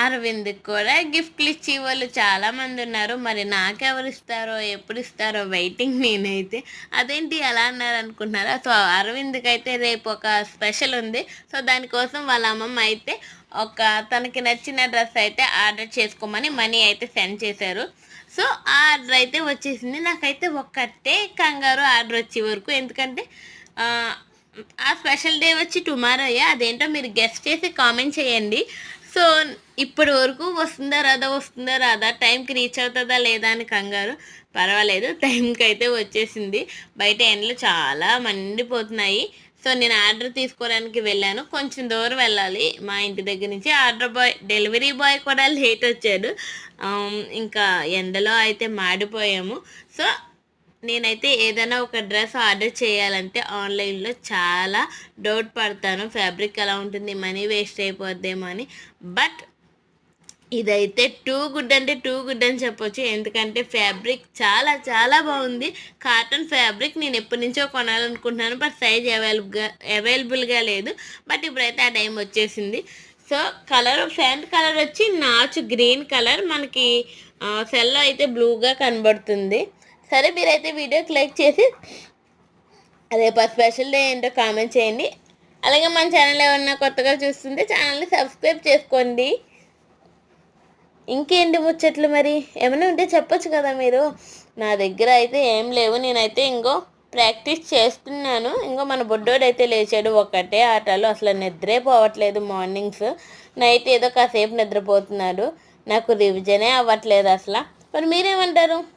అరవింద్ కూడా గిఫ్ట్లు ఇచ్చి వాళ్ళు చాలామంది ఉన్నారు. మరి నాకెవరు ఇస్తారో ఎప్పుడు ఇస్తారో వెయిటింగ్ నేనైతే అదేంటి ఎలా అన్నారు అనుకున్నారా సో అరవింద్కి అయితే రేపు ఒక స్పెషల్ ఉంది. సో దానికోసం వాళ్ళ అమ్మమ్మ అయితే ఒక తనకి నచ్చిన డ్రెస్ అయితే ఆర్డర్ చేసుకోమని మనీ అయితే సెండ్ చేశారు. సో ఆ ఆర్డర్ అయితే వచ్చేసింది. నాకైతే ఒక్కటే కంగారు ఆర్డర్ వచ్చే వరకు. ఎందుకంటే ఆ, ఆ స్పెషల్ డే వచ్చి టుమారో అయ్యా అదేంటో మీరు గెస్ట్ చేసి కామెంట్ చేయండి. సో ఇప్పటి వరకు వస్తుందా రాదా వస్తుందా రాదా టైంకి రీచ్ అవుతుందా లేదా అని కంగారు. పర్వాలేదు టైంకి అయితే వచ్చేసింది. బయట ఎండలు చాలా మండిపోతున్నాయి. సో నేను ఆర్డర్ తీసుకోవడానికి వెళ్ళాను. కొంచెం దూరం వెళ్ళాలి. మా ఇంటి దగ్గర నుంచి ఆర్డర్ బాయ్ డెలివరీ బాయ్ కూడా లేట్ వచ్చాడు. ఇంకా ఎండలో అయితే మాడిపోయాము. సో నేనైతే ఏదైనా ఒక డ్రెస్ ఆర్డర్ చేయాలంటే ఆన్లైన్లో చాలా డౌట్ పడతాను. ఫ్యాబ్రిక్ ఎలా ఉంటుంది? మనీ వేస్ట్ అయిపోద్దేమో అని. బట్ ఇదైతే టూ గుడ్ అంటే టూ గుడ్ అని చెప్పొచ్చు. ఎందుకంటే ఫ్యాబ్రిక్ చాలా చాలా బాగుంది. కాటన్ ఫ్యాబ్రిక్ నేను ఎప్పటి నుంచో కొనాలనుకుంటున్నాను. బట్ సైజ్ అవైలబుల్గా అవైలబుల్గా లేదు. బట్ ఇప్పుడైతే ఆ టైం వచ్చేసింది. సో కలర్ ఫ్యాంట్ కలర్ వచ్చి నాచు గ్రీన్ కలర్. మనకి సెల్లో అయితే బ్లూగా కనబడుతుంది. సరే మీరైతే వీడియోకి లైక్ చేసి రేపు ఆ స్పెషల్ డే ఏంటో కామెంట్ చేయండి. అలాగే మన ఛానల్ ఏమన్నా కొత్తగా చూస్తుంటే ఛానల్ని సబ్స్క్రైబ్ చేసుకోండి. ఇంకేంటి ముచ్చట్లు మరి? ఏమైనా ఉంటే చెప్పొచ్చు కదా మీరు. నా దగ్గర అయితే ఏం లేవు. నేనైతే ఇంకో ప్రాక్టీస్ చేస్తున్నాను. ఇంకో మన బొడ్డోడు అయితే లేచాడు ఒక్కటే ఆటలు. అసలు నిద్రే పోవట్లేదు మార్నింగ్స్. నైట్ ఏదో కాసేపు నిద్రపోతున్నాడు. నాకు రివిజనే అవ్వట్లేదు అసలు. మరి మీరేమంటారు?